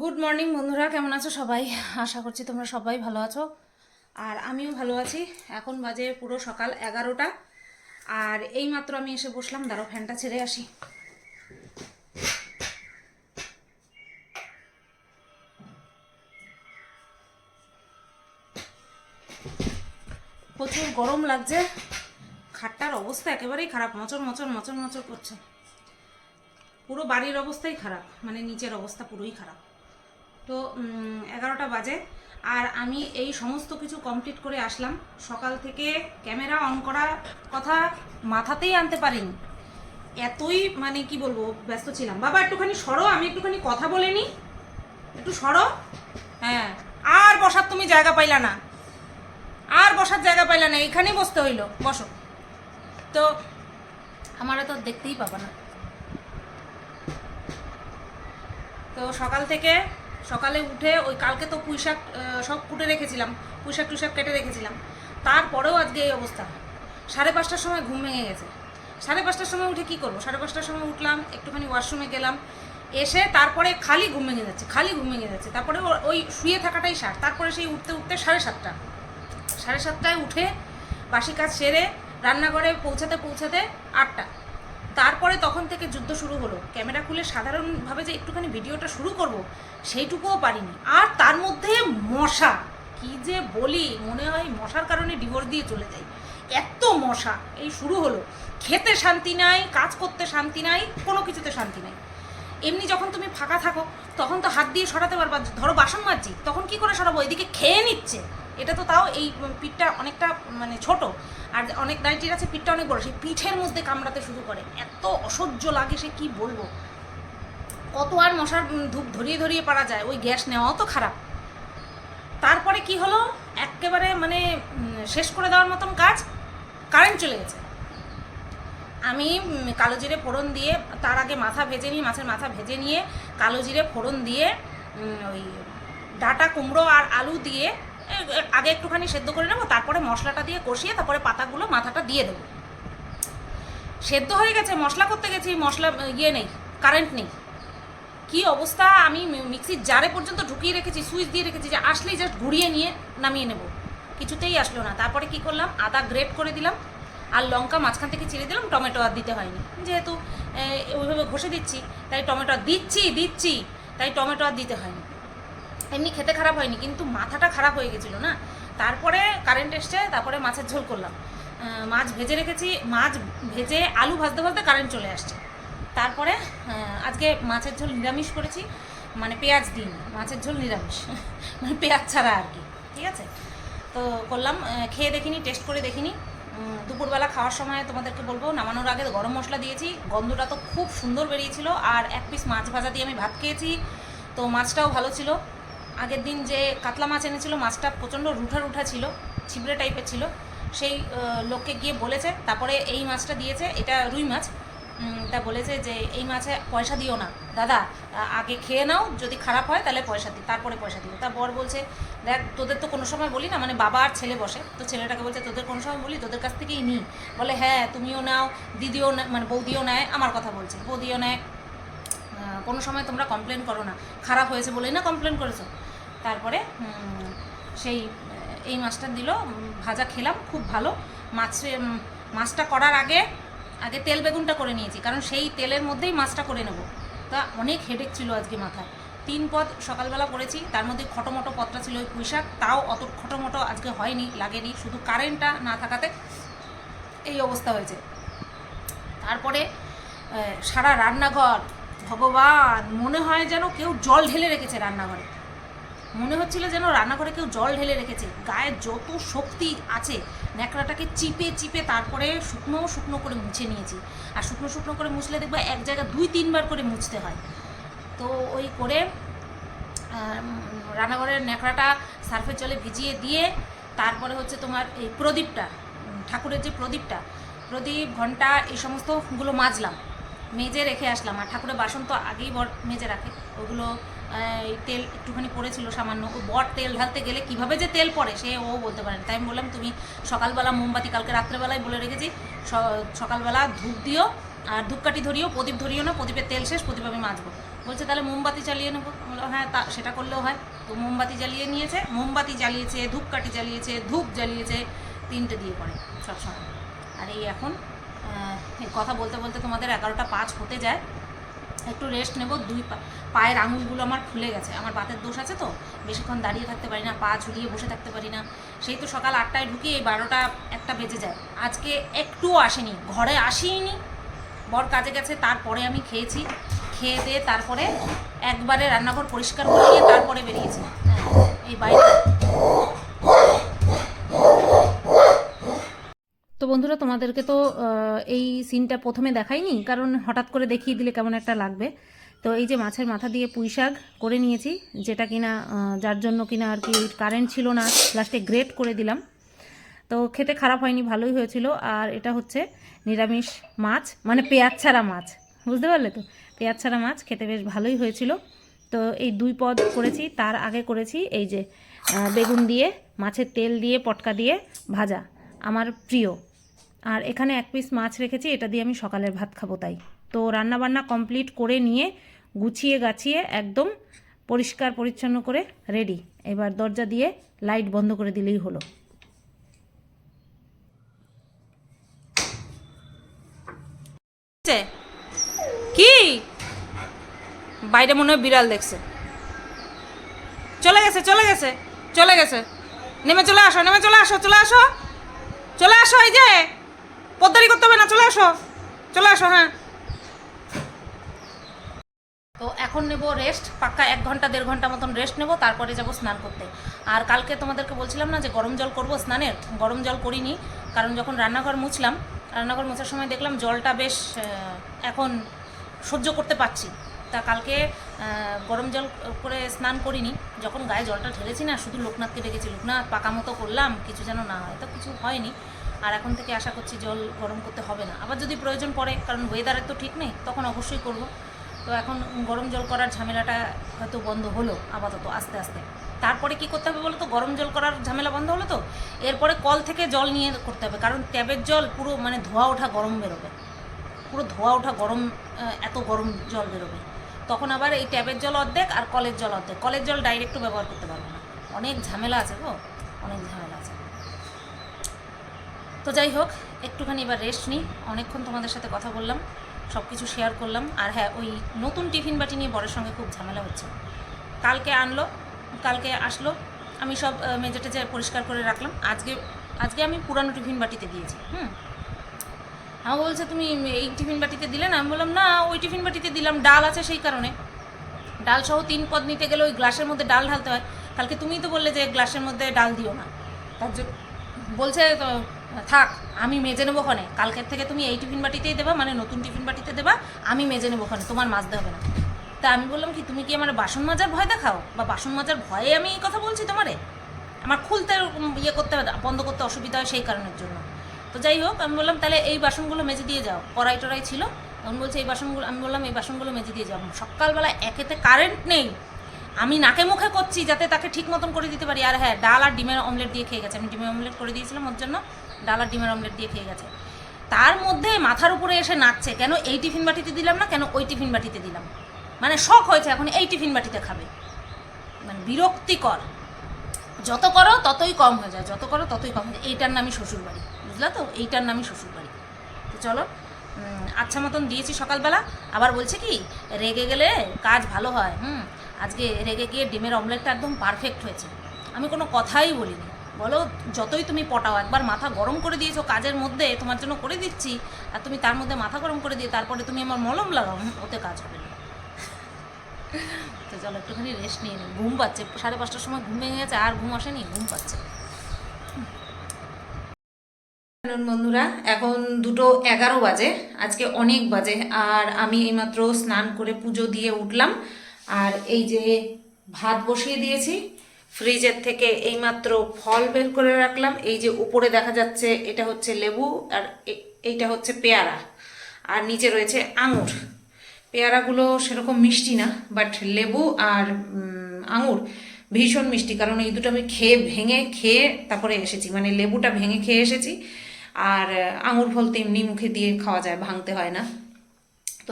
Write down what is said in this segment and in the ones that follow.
Good morning বন্ধুরা, কেমন আছো সবাই? আশা করছি তোমরা সবাই ভালো আছো। আর আমিও ভালো আছি। এখন বাজে পুরো সকাল এগারোটা। আর এই মাত্র আমি এসে বসলাম। দাঁড়ো ফ্যানটা ছেড়ে আসি। প্রচুর গরম লাগছে। খাটটার অবস্থা একেবারেই খারাপ। মচর মচর মচর মচর করছে। পুরো বাড়ির অবস্থাই খারাপ। মানে নিচের অবস্থা পুরোই খারাপ। তো এগারোটা বাজে। আর আমি এই সমস্ত কিছু কমপ্লিট করে আসলাম। সকাল থেকে ক্যামেরা অন করার কথা মাথাতেই আনতে পারিনি। এতই মানে কি বলব, ব্যস্ত ছিলাম। বাবা, একটুখানি সরো, আমি একটুখানি কথা বলে নিই। একটু সরো। হ্যাঁ। আর বসার তুমি জায়গা পাইলা না। আর বসার জায়গা পাইলা না। এখানেই বসতে হইল। বসো। তো আমারা তো দেখতেই পাবা না। তো সকাল থেকে সকালে উঠে ওই কালকে তো পুঁই শাক আহ, সব কুটে রেখেছিলাম পুঁই শাক টুইশাক কেটে রেখেছিলাম। তারপরেও আজকে এই অবস্থা। সাড়ে পাঁচটার সময় ঘুম ভেঙে গেছে। সাড়ে পাঁচটার সময় উঠে কি করব? সাড়ে পাঁচটার সময় উঠলাম একটুখানি ওয়াশরুমে গেলাম এসে তারপরে খালি ঘুম ভেঙে যাচ্ছে খালি ঘুম ভেঙে যাচ্ছে। তারপরে ওই শুয়ে থাকাটাই সার। তারপরে সেই উঠতে উঠতে সাড়ে সাতটা। সাড়ে সাতটায় উঠে বাসি কাজ সেরে রান্নাঘরে পৌঁছাতে পৌঁছাতে আটটা। তারপরে তখন থেকে যুদ্ধ শুরু হলো। ক্যামেরা খুলে সাধারণভাবে যে একটুখানি ভিডিওটা শুরু করব, সেইটুকুও পারিনি। আর তার মধ্যে মশা, কি যে বলি, মনে হয় মশার কারণে ডিভোর্স দিয়ে চলে যাই। এত মশা, এই শুরু হলো। খেতে শান্তি নাই, কাজ করতে শান্তি নাই, কোনো কিছুতে শান্তি নাই। এমনি যখন তুমি ফাঁকা থাকো, তখন তো হাত দিয়ে সরাতে পারবা। ধরো বাসন মাজছি, তখন কি করে সরাবো? এদিকে খেয়ে নিচ্ছে। এটা তো তাও এই পিঠটা অনেকটা মানে ছোট। আর অনেক নাইটির আছে, পিঠটা অনেক বড়। সেই পিঠের মধ্যে কামড়াতে শুরু করে। এত অসহ্য লাগে সে, কি বলব? কত আর মশার ধূপ ধরিয়ে ধরিয়ে পারা যায়, ওই গ্যাস নেওয়াও তো খারাপ। তারপরে কি হলো? একেবারে মানে শেষ করে দেওয়ার মতন কাজ কারেন্ট চলে গেছে। আমি কালো জিরে ফোড়ন দিয়ে, তার আগে মাথা ভেজে নিয়ে, মাছের মাথা ভেজে নিয়ে, কালো জিরে ফোড়ন দিয়ে ওই ডাটা, কুমড়ো আর আলু দিয়ে আগে একটুখানি সেদ্ধ করে নেব, তারপরে মশলাটা দিয়ে কষিয়ে তারপরে পাতাগুলো মাথাটা দিয়ে দেবো। সেদ্ধ হয়ে গেছে, মশলা করতে গেছি, মশলা ইয়ে নেই কারেন্ট নেই। কি অবস্থা? আমি মিক্সির জারে পর্যন্ত ঢুকিয়ে রেখেছি, সুইচ দিয়ে রেখেছি, যে আসলেই জাস্ট ঘুরিয়ে নিয়ে নামিয়ে নেব। কিছুতেই আসলো না। তারপরে কি করলাম? আদা গ্রেট করে দিলাম, আর লঙ্কা মাঝখান থেকে চিড়ে দিলাম, টমেটো আর দিতে হয়নি। যেহেতু ওইভাবে ঘষে দিচ্ছি, তাই টমেটো দিচ্ছি দিচ্ছি, তাই টমেটো আর দিতে হয়নি। এমনি খেতে খারাপ হয়নি, কিন্তু মাথাটা খারাপ হয়ে গেছিল না? তারপরে কারেন্ট এসছে, তারপরে মাছের ঝোল করলাম। মাছ ভেজে রেখেছি, মাছ ভেজে আলু ভাজতে ভাজতে কারেন্ট চলে আসছে। তারপরে আজকে মাছের ঝোল নিরামিষ করেছি মানে পেঁয়াজ দিন মাছের ঝোল নিরামিষ। মানে পেঁয়াজ ছাড়া আর কি, ঠিক আছে? তো করলাম খেয়ে দেখিনি টেস্ট করে দেখিনি। দুপুরবেলা খাওয়ার সময় তোমাদেরকে বলব, নামানোর আগে গরম মশলা দিয়েছি। গন্ধটা তো খুব সুন্দর বেরিয়েছিল, আর এক পিস মাছ ভাজা দিয়ে আমি ভাত খেয়েছি। তো মাছটাও ভালো ছিল। আগের দিন যে কাতলা মাছ এনেছিল, মাছটা প্রচণ্ড রুঠা রুঠা ছিল, ছিবড়ে টাইপের ছিল। সেই লোককে গিয়ে বলেছে, তারপরে এই মাছটা দিয়েছে, এটা রুই মাছ। তা বলেছে যে, এই মাছে পয়সা দিও না। দাদা, আগে খেয়ে নাও, যদি খারাপ হয় তাহলে পয়সা দিই তারপরে পয়সা দিও। তার বর বলছে, দেখ, তোদের তো কোনো সময় বলি না মানে বাবা আর ছেলে বসে। তো ছেলেটাকে বলছে, তোদের কোনো সময় বলি, তোদের কাছ থেকেই নিই। বলে হ্যাঁ তুমিও নাও, দিদিও মানে বৌদিও নেয়, আমার কথা বলছে। বৌদিও নেয় কোনো সময় তোমরা কমপ্লেন করো না। খারাপ হয়েছে বলেই না কমপ্লেন করেছ? তারপরে সেই এই মাছটা দিল। ভাজা খেলাম, খুব ভালো। মাছ মাছটা করার আগে আগে তেল বেগুনটা করে নিয়েছি, কারণ সেই তেলের মধ্যেই মাছটা করে নেব। তা অনেক হেডেক ছিল আজকে মাথায়। তিন পদ সকালবেলা করেছি, তার মধ্যে খটোমটো পদটা ছিল ওই পুঁইশাক তাও অত খটোমটো আজকে হয়নি, লাগেনি। শুধু কারেন্টটা না থাকাতে এই অবস্থা হয়েছে। তারপরে সারা রান্নাঘর, ভগবান, মনে হয় যেন কেউ জল ঢেলে রেখেছে রান্নাঘরে। মনে হচ্ছিল যেন রান্নাঘরে কেউ জল ঢেলে রেখেছে। গায়ে যত শক্তি আছে, ন্যাকড়াটাকে চিপে চিপে তারপরে শুকনো শুকনো করে মুছে নিয়েছি। আর শুকনো শুকনো করে মুছলে দেখবে এক জায়গা দুই তিনবার করে মুছতে হয়। তো ওই করে রান্নাঘরের ন্যাকড়াটা সার্ফের জলে ভিজিয়ে দিয়ে, তারপরে হচ্ছে তোমার এই প্রদীপটা ঠাকুরের যে প্রদীপটা, প্রদীপ ঘণ্টা এই সমস্তগুলো মাজলাম। মেজে রেখে আসলাম। আর ঠাকুরের বাসন তো আগেই মেজে রাখে। ওগুলো তেল একটুখানি পড়েছিল সামান্য। ও বর তেল ঢালতে গেলে কীভাবে যে তেল পড়ে সে ও বলতে পারে না। তাই আমি বললাম তুমি সকালবেলা মোমবাতি কালকে রাত্রেবেলায় বলে রেখেছি সকালবেলা ধূপ দিও আর ধূপকাঠি ধরিও প্রদীপ ধরিও না প্রদীপের তেল শেষ প্রদীপ আমি মাজবো। বলছে তাহলে মোমবাতি জ্বালিয়ে নেব। আমি বললাম, হ্যাঁ তা সেটা করলেও হয়। তো মোমবাতি জ্বালিয়ে নিয়েছে মোমবাতি জ্বালিয়েছে ধূপকাঠি জ্বালিয়েছে ধূপ জ্বালিয়েছে তিনটে দিয়ে পড়ে সবসময় আর এই এখন কথা বলতে বলতে তোমাদের এগারোটা পাঁচ হতে যায়। একটু রেস্ট নেব দুই পা- পায়ের আঙুলগুলো আমার খুলে গেছে। আমার বাতের দোষ আছে তো? বেশিক্ষণ দাঁড়িয়ে থাকতে পারি না, পা ঝুলিয়ে বসে থাকতে পারি না। সেই তো সকাল আটটায় ঢুকি, এই বারোটা একটা বেজে যায়। আজকে একটুও আসেনি, ঘরে আসিনি বর কাজে গেছে, তারপরে আমি খেয়েছি। খেয়ে দিয়ে তারপরে একবারে রান্নাঘর পরিষ্কার করে তারপরে বেরিয়েছি। এই বাইরে তো বন্ধুরা, তোমাদেরকে তো এই সিনটা প্রথমে দেখাইনি, কারণ হঠাৎ করে দেখিয়ে দিলে কেমন একটা লাগবে। তো এই যে মাছের মাথা দিয়ে পুঁই শাক করে নিয়েছি, যেটা কিনা যার জন্য কিনা আর কি কারেন্ট ছিল না লাস্টে গ্রেট করে দিলাম। তো খেতে খারাপ হয়নি, ভালোই হয়েছিল। আর এটা হচ্ছে নিরামিষ মাছ মানে পেঁয়াজ ছাড়া মাছ, বুঝতে পারলে তো? পেঁয়াজ ছাড়া মাছ খেতে বেশ ভালোই হয়েছিল। তো এই দুই পদ করেছি, তার আগে করেছি এই যে বেগুন দিয়ে, মাছের তেল দিয়ে, পটকা দিয়ে ভাজা, আমার প্রিয়। আর এখানে এক পিস মাছ রেখেছি, এটা দিয়ে আমি সকালের ভাত খাব তাই। তো রান্নাবান্না কমপ্লিট করে নিয়ে গুছিয়ে গাছিয়ে একদম পরিষ্কার পরিচ্ছন্ন করে রেডি এবার দরজা দিয়ে লাইট বন্ধ করে দিলেই হলো। কি? বাইরে মনে হয় বিড়াল দেখছে। চলে গেছে চলে গেছে চলে গেছে। নেমে চলে আসো, নেমে চলে আসো চলে আসো। চলে আসো, এই যে। পদ্মারি করতে হবে না, চলে আসো। চলে আসো হ্যাঁ। তো এখন নেব রেস্ট পাক্কা এক ঘণ্টা, দেড় ঘণ্টা মতন রেস্ট নেব, তারপরে যাব স্নান করতে। আর কালকে তোমাদেরকে বলছিলাম না যে গরম জল করব স্নানের? গরম জল করিনি, কারণ যখন রান্নাঘর মুছলাম, রান্নাঘর মোছার সময় দেখলাম জলটা বেশ এখন সহ্য করতে পারছি। তা কালকে গরম জল করে স্নান করিনি, যখন গায়ে জলটা ঢেলেছি না, শুধু লোকনাথকে ডেকেছি, লোকনাথ, পাকা মতো করলাম, কিছু যেন না হয়। তো কিছু হয়নি। আর এখন থেকে আশা করছি জল গরম করতে হবে না। আবার যদি প্রয়োজন পড়ে, কারণ ওয়েদারের তো ঠিক নেই, তখন অবশ্যই করব। তো এখন গরম জল করার ঝামেলাটা হয়তো বন্ধ হলো আপাতত আস্তে আস্তে। তারপরে কি করতে হবে বলো তো গরম জল করার ঝামেলা বন্ধ হলো তো? এরপরে কল থেকে জল নিয়ে করতে হবে, কারণ ট্যাবের জল পুরো মানে ধোয়া ওঠা গরম বেরোবে। পুরো ধোয়া ওঠা গরম এত গরম জল বেরোবে। তখন আবার এই ট্যাবের জল অর্ধেক আর কলের জল অর্ধেক। কলের জল ডাইরেক্টও ব্যবহার করতে পারব না। অনেক ঝামেলা আছে গো, অনেক ঝামেলা আছে। তো যাই হোক, একটুখানি এবার রেস্ট নিই। অনেকক্ষণ তোমাদের সাথে কথা বললাম। সব কিছু শেয়ার করলাম। আর হ্যাঁ ওই নতুন টিফিন বাটি নিয়ে বরের সঙ্গে খুব ঝামেলা হচ্ছে। কালকে আনলো, কালকে আসলো। আমি সব মেজে টেজে পরিষ্কার করে রাখলাম। আজকে আজকে আমি পুরানো টিফিন বাটিতে দিয়েছি, হুম। আমাকে বলছে, তুমি এই টিফিন বাটিতে দিলে না? আমি বললাম, না, ওই টিফিন বাটিতে দিলাম। ডাল আছে সেই কারণে। ডাল সহ তিন পদ নিতে গেলে ওই গ্লাসের মধ্যে ডাল ঢালতে হয়। কালকে তুমিই তো বললে যে গ্লাসের মধ্যে ডাল দিও না। তার জন্য বলছে তো থাক, আমি মেজে নেব ওখানে। কালকের থেকে তুমি এই টিফিন বাটিতেই দেবা মানে নতুন টিফিন বাটিতে দেবা, আমি মেজে নেব ওখানে, তোমার মাজতে হবে না। তা আমি বললাম কি, তুমি কি আমার বাসন মাজার ভয় দেখাও? বা বাসন মাজার ভয়ে আমি এই কথা বলছি তোমারে? আমার খুলতে ইয়ে করতে হবে বন্ধ করতে অসুবিধা হয় সেই কারণের জন্য। তো যাই হোক, আমি বললাম, তাহলে এই বাসনগুলো মেজে দিয়ে যাও। কড়াই টড়াই ছিল। তখন বলছে, এই বাসনগুলো আমি বললাম, এই বাসনগুলো মেজে দিয়ে যাও। সকালবেলা একেতে কারেন্ট নেই। আমি নাকে মুখে করছি যাতে তাকে ঠিক মতন করে দিতে পারি। আর হ্যাঁ ডাল আর ডিমের অমলেট দিয়ে খেয়ে গেছে। আমি ডিমের অমলেট করে দিয়েছিলাম ওর জন্য। ডাল আর ডিমের অমলেট দিয়ে খেয়ে গেছে। তার মধ্যে মাথার উপরে এসে নাচছে, কেন এই টিফিন বাটিতে দিলাম না, কেন ওই টিফিন বাটিতে দিলাম? মানে শখ হয়েছে এখন এই টিফিন বাটিতে খাবে। মানে বিরক্তিকর। যত করো ততই কম হয়ে যায়, যত করো ততই কম হয়ে যায়। এইটার নামই শ্বশুরবাড়ি, বুঝলা তো? এইটার নামই শ্বশুরবাড়ি। তো চলো আচ্ছা মতন দিয়েছি সকালবেলা। আবার বলছে কি, রেগে গেলে কাজ ভালো হয়, হুম? আজকে রেগে গিয়ে ডিমের অমলেটটা একদম পারফেক্ট হয়েছে। আমি কোনো কথাই বলিনি। বলো, যতই তুমি পটাও, একবার মাথা গরম করে দিয়েছ কাজের মধ্যে, তোমার জন্য করে দিচ্ছি, আর তুমি তার মধ্যে মাথা গরম করে দিয়ে তারপরে তুমি আমার মলম লাগাও, ওতে কাজ হবে না। তো চলো, একটুখানি রেস্ট নিয়ে নিই। ঘুম পাচ্ছে, সাড়ে পাঁচটার সময় ঘুম ভেঙে গেছে, আর ঘুম আসেনি, ঘুম পাচ্ছে। বন্ধুরা, এখন দুটো এগারো বাজে, আজকে অনেক বাজে, আর আমি এইমাত্র স্নান করে পুজো দিয়ে উঠলাম, আর এই যে ভাত বসিয়ে দিয়েছি ফ্রিজের থেকে এইমাত্র ফল বের করে রাখলাম। এই যে উপরে দেখা যাচ্ছে, এটা হচ্ছে লেবু আর এইটা হচ্ছে পেয়ারা। আর নিচে রয়েছে আঙুর। পেয়ারাগুলো সেরকম মিষ্টি না বাট লেবু আর আঙুর ভীষণ মিষ্টি। কারণ এই দুটো আমি খেয়ে ভেঙে খেয়ে তারপরে এসেছি। মানে লেবুটা ভেঙে খেয়ে এসেছি। আর, আঙুর ফল তো এমনি মুখে দিয়ে খাওয়া যায়, ভাঙতে হয় না।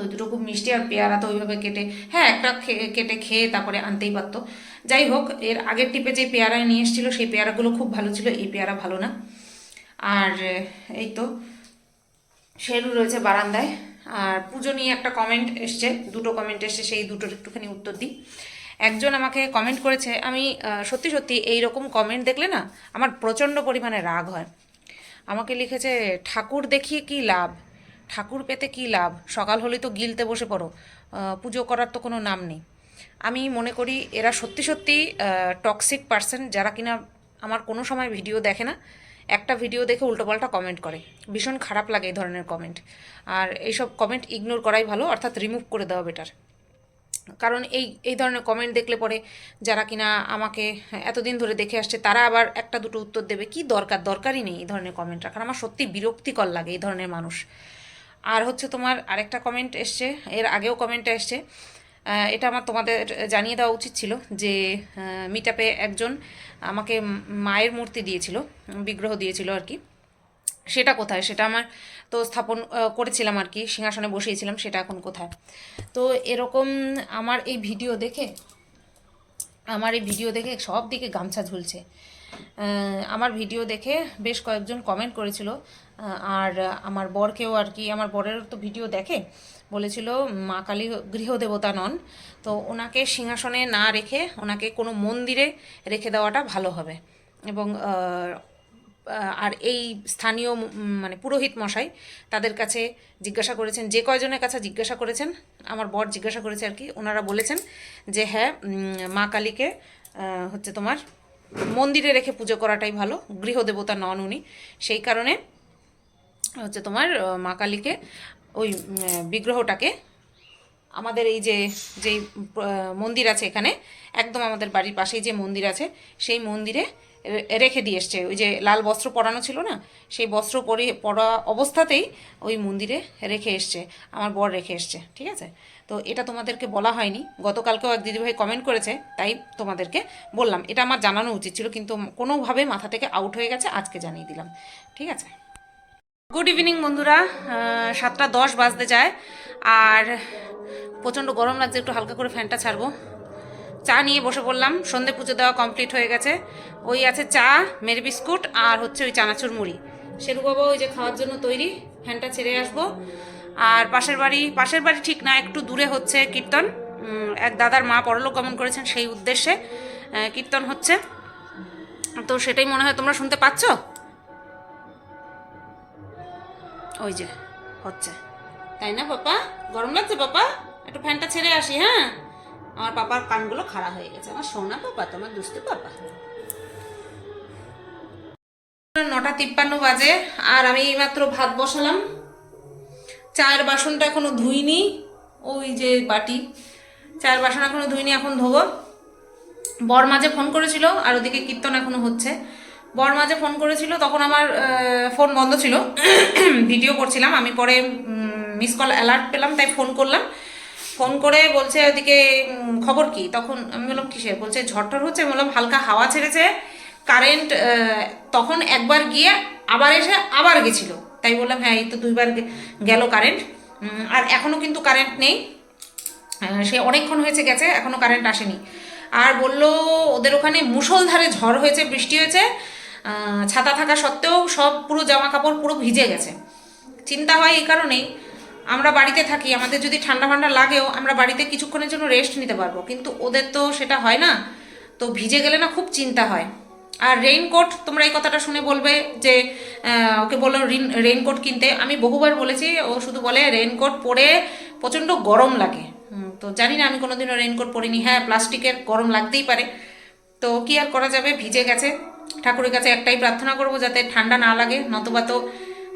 তো দুটো খুব মিষ্টি আর পেয়ারা তো ওইভাবে কেটে হ্যাঁ একটা কেটে খেয়ে তারপরে আনতেই পারতো। যাই হোক, এর আগের টিপে যে পেয়ারা নিয়ে এসেছিল, সেই পেয়ারাগুলো খুব ভালো ছিল, এই পেয়ারা ভালো না। আর, এই তো শেরু রয়েছে বারান্দায়। আর পুজো নিয়ে একটা কমেন্ট এসছে, দুটো কমেন্ট এসছে, সেই দুটোর একটুখানি উত্তর দিই। একজন আমাকে কমেন্ট করেছে, আমি সত্যি সত্যি এই রকম কমেন্ট দেখলে না, আমার প্রচণ্ড পরিমাণে রাগ হয়। আমাকে লিখেছে, ঠাকুর দেখিয়ে কি লাভ? ঠাকুর পেতে কি লাভ? সকাল হলেই তো গিলতে বসে পড়ো। পুজো করার তো কোনো নাম নেই। আমি মনে করি এরা সত্যি সত্যি টক্সিক পার্সন যারা কিনা আমার কোনো সময় ভিডিও দেখে না। একটা ভিডিও দেখে উল্টোপাল্টা কমেন্ট করে। ভীষণ খারাপ লাগে এই ধরনের কমেন্ট আর এইসব কমেন্ট ইগনোর করাই ভালো, অর্থাৎ রিমুভ করে দেওয়া বেটার কারণ এই এই ধরনের কমেন্ট দেখলে পরে যারা কিনা আমাকে এতদিন ধরে দেখে আসছে, তারা আবার একটা দুটো উত্তর দেবে, কি দরকার? দরকারই নেই এই ধরনের কমেন্ট রাখার। আমার সত্যি বিরক্তিকর লাগে এই ধরনের মানুষ। আর হচ্ছে তোমার আরেকটা কমেন্ট এসছে, এর আগেও কমেন্টটা এসছে। এটা আমার তোমাদের জানিয়ে দেওয়া উচিত ছিল যে মিটাপে একজন আমাকে মায়ের মূর্তি দিয়েছিল, বিগ্রহ দিয়েছিল আর কি। সেটা কোথায়? সেটা আমার তো স্থাপন করেছিলাম আর কি, সিংহাসনে বসিয়েছিলাম, সেটা এখন কোথায়? তো এরকম আমার এই ভিডিও দেখে, আমার এই ভিডিও দেখে সব দিকে গামছা ঝুলছে। আমার ভিডিও দেখে বেশ কয়েকজন কমেন্ট করেছিল আর আমার বরকেও আর কি, আমার বরের তো ভিডিও দেখে, বলেছিল, মা কালী গৃহদেবতা নন। তো ওনাকে সিংহাসনে না রেখে, ওনাকে কোনো মন্দিরে রেখে দেওয়াটা ভালো হবে। এবং আর এই স্থানীয় মানে পুরোহিত মশাই তাদের কাছে জিজ্ঞাসা করেছেন, যে কয়জনের কাছে জিজ্ঞাসা করেছেন, আমার বর জিজ্ঞাসা করেছে আর কি, ওনারা বলেছেন যে হ্যাঁ মা কালীকে হচ্ছে তোমার মন্দিরে রেখে পুজো করাটাই ভালো, গৃহদেবতা নন উনি। সেই কারণে হচ্ছে তোমার মা কালীকে, ওই বিগ্রহটাকে। আমাদের এই যে, যেই মন্দির আছে এখানে, একদম আমাদের বাড়ির পাশেই যে মন্দির আছে, সেই মন্দিরে রেখে দিয়ে এসছে। ওই যে লাল বস্ত্র পরানো ছিল না, সেই বস্ত্র পরে, পরা অবস্থাতেই ওই মন্দিরে রেখে এসছে। আমার বর রেখে এসছে, ঠিক আছে? তো এটা তোমাদেরকে বলা হয়নি। গতকালকেও এক দিদিভাই কমেন্ট করেছে, তাই তোমাদেরকে বললাম। এটা আমার জানানো উচিত ছিল, কিন্তু কোনোভাবে মাথা থেকে আউট হয়ে গেছে, আজকে জানিয়ে দিলাম। ঠিক আছে? গুড ইভিনিং বন্ধুরা। সাতটা দশ বাজতে যায়। আর প্রচণ্ড গরম লাগছে, একটু হালকা করে ফ্যানটা ছাড়বো। চা নিয়ে বসে পড়লাম। সন্ধে পুজো দেওয়া কমপ্লিট হয়ে গেছে। ওই আছে চা, মেরি বিস্কুট, আর হচ্ছে ওই চানাচুর মুড়ি। শেরু বাবা ওই যে খাওয়ার জন্য তৈরি, ফ্যানটা ছেড়ে আসব। আর পাশের বাড়ি পাশের বাড়ি ঠিক না, একটু দূরে হচ্ছে কীর্তন। এক দাদার মা পরলোক গমন করেছেন সেই উদ্দেশ্যে কীর্তন হচ্ছে। তো সেটাই মনে হয় তোমরা শুনতে পাচ্ছ? ওই যে, হচ্ছে। তাই না, পাপা? গরম লাগছে, পাপা? একটু ফ্যানটা ছেড়ে আসি হ্যাঁ? আমার পাপার কানগুলো খাড়া হয়ে গেছে। আমার সোনা পাপা, তোমার দুষ্টু পাপা। নটা তিপ্পান্ন বাজে, আর আমি এইমাত্র ভাত বসালাম। চায়ের বাসনটা এখনও ধুইনি, ওই যে বাটি। চায়ের বাসন এখনও ধুইনি, এখন ধোবো। বর মাঝে ফোন করেছিল, আর ওদিকে কীর্তন এখনও হচ্ছে। বর মাঝে ফোন করেছিল, তখন আমার ফোন বন্ধ ছিল। ভিডিও করছিলাম, আমি পরে মিস কল অ্যালার্ট পেলাম, তাই ফোন করলাম। ফোন করে বলছে ওদিকে খবর কি? তখন আমি বললাম, কিসের? বলছে, ঝড়টর হচ্ছে বললাম, হালকা হাওয়া ছেড়েছে কারেন্ট তখন একবার গিয়ে আবার এসে আবার গেছিল। তাই বললাম হ্যাঁ এই তো দুইবার গেল কারেন্ট আর এখনও কিন্তু কারেন্ট নেই। সে অনেকক্ষণ হয়েছে গেছে এখনও কারেন্ট আসেনি। আর বলল, ওদের ওখানে মুষলধারে ঝড় হয়েছে, বৃষ্টি হয়েছে। ছাতা থাকা সত্ত্বেও সব পুরো জামা কাপড় পুরো ভিজে গেছে। চিন্তা হয় এই কারণেই আমরা বাড়িতে থাকি, আমাদের যদি ঠান্ডা ঠান্ডা লাগেও আমরা বাড়িতে কিছুক্ষণের জন্য রেস্ট নিতে পারব। কিন্তু ওদের তো সেটা হয় না, তো ভিজে গেলে না খুব চিন্তা হয়। আর রেইনকোট তোমরা এই কথাটা শুনে বলবে যে ওকে বলল রেইনকোট কিনতে। আমি বহুবার বলেছি, ও শুধু বলে রেইনকোট পরে প্রচণ্ড গরম লাগে। তো জানি না, আমি কোনোদিনও রেইনকোট পরিনি। হ্যাঁ প্লাস্টিকের গরম লাগতেই পারে। তো কি আর করা যাবে? ভিজে গেছে। ঠাকুরের কাছে একটাই প্রার্থনা করব যাতে ঠান্ডা না লাগে, নতুবা তো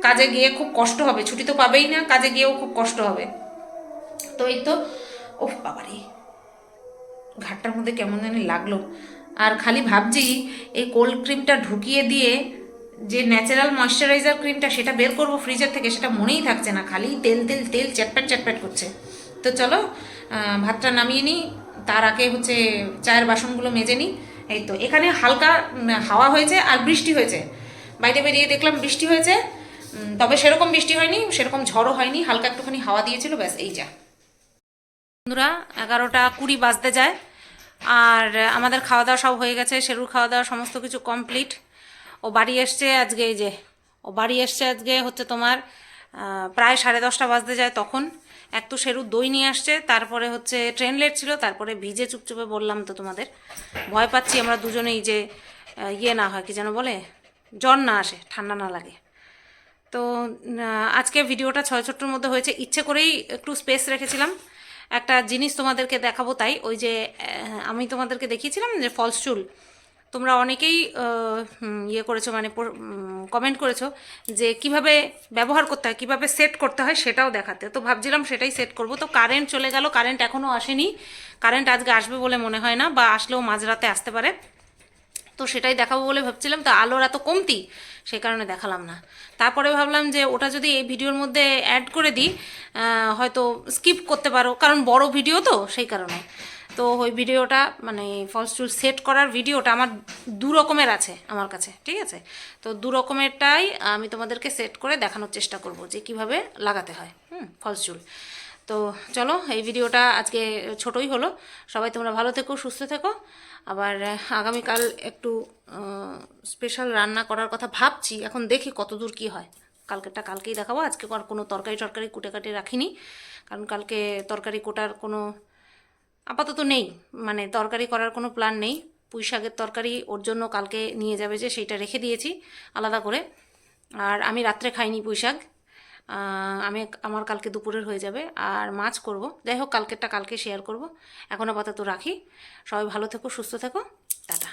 কাজে গিয়ে খুব কষ্ট হবে, ছুটি তো পাবেই না, কাজে গিয়েও খুব কষ্ট হবে। তো এই তো ওহ বাবারে, ঘাটটার মধ্যে কেমন জানি লাগল। আর খালি ভাবছি, এই কোল্ড ক্রিমটা ঢুকিয়ে দিয়ে যে ন্যাচারাল ময়শ্চারাইজার ক্রিমটা সেটা বের করব ফ্রিজের থেকে, সেটা মনেই থাকছে না, খালি তেল তেল তেল চ্যাটপ্যাট চ্যাটপ্যাট করছে। তো চলো ভাতটা নামিয়ে নিই, তার আগে হচ্ছে চায়ের বাসনগুলো মেজে নিই। এই তো, এখানে হালকা হাওয়া হয়েছে আর বৃষ্টি হয়েছে। বাইরে বেরিয়ে দেখলাম বৃষ্টি হয়েছে। তবে সেরকম বৃষ্টি হয়নি, সেরকম ঝড়ও হয়নি, হালকা একটুখানি হাওয়া দিয়েছিল, ব্যাস, এই যা। বন্ধুরা, এগারোটা কুড়ি বাজতে যায়, আর আমাদের খাওয়া দাওয়া সব হয়ে গেছে, শেরুর খাওয়া দাওয়া সমস্ত কিছু কমপ্লিট। ও বাড়ি এসছে আজকে, এই যে, ও বাড়ি এসছে আজকে হচ্ছে তোমার প্রায় সাড়ে দশটা বাজতে যায় তখন। এক তো সেরু দই নিয়ে আসছে, তারপরে হচ্ছে ট্রেন লেট ছিল, তারপরে ভিজে চুপচুপে বললাম তো তোমাদের। ভয় পাচ্ছি আমরা দুজনেই যে ইয়ে না হয়, কি যেন বলে? জ্বর না আসে, ঠান্ডা না লাগে। তো আজকে ভিডিওটা ছয় ছোট্টর মধ্যে হয়েছে। ইচ্ছে করেই একটু স্পেস রেখেছিলাম। একটা জিনিস তোমাদেরকে দেখাবো তাই, ওই যে আমি তোমাদেরকে দেখিয়েছিলাম যে ফলস চুল। তোমরা অনেকেই ইয়ে করেছ মানে কমেন্ট করেছ যে কীভাবে ব্যবহার করতে হয়, কীভাবে সেট করতে হয় সেটাও দেখাতে। তো ভাবছিলাম সেটাই সেট করব। তো কারেন্ট চলে গেল কারেন্ট এখনও আসেনি। কারেন্ট আজকে আসবে বলে মনে হয় না, বা আসলেও মাঝরাতে আসতে পারে। তো সেটাই দেখাবো বলে ভাবছিলাম। তো আলোর এত কমতি, সেই কারণে দেখালাম না। তারপরে ভাবলাম যে ওটা যদি এই ভিডিওর মধ্যে অ্যাড করে দিই হয়তো স্কিপ করতে পারো। কারণ বড় ভিডিও তো, সেই কারণে। তো ওই ভিডিওটা মানে ফলস চুল সেট করার ভিডিওটা আমার দু রকমের আছে আমার কাছে, ঠিক আছে? তো দু রকমেরটাই আমি তোমাদেরকে সেট করে দেখানোর চেষ্টা করব যে কীভাবে লাগাতে হয়, হুম ফলস চুল তো চলো, এই ভিডিওটা আজকে ছোটই হলো। সবাই তোমরা ভালো থেকো, সুস্থ থেকো। আবার আগামীকাল একটু স্পেশাল রান্না করার কথা ভাবছি। এখন দেখি কত দূর কী হয়। কালকেরটা কালকেই দেখাবো। আজকে আর কোনো তরকারি টরকারি কুটে কাটে রাখিনি। কারণ কালকে তরকারি কোটার কোনো আপাতত নেই। মানে তরকারি করার কোনো প্ল্যান নেই। পুঁই শাকের তরকারি ওর জন্য কালকে নিয়ে যাবে যে সেইটা রেখে দিয়েছি আলাদা করে। আর আমি রাত্রে খাইনি পুঁই শাক। আমি আমার কালকে দুপুরের হয়ে যাবে। আর মাছ করব। যাই হোক, কালকেরটা কালকে শেয়ার করব। এখন আপাতত রাখি। সবাই ভালো থেকো, সুস্থ থেকো। টাটা।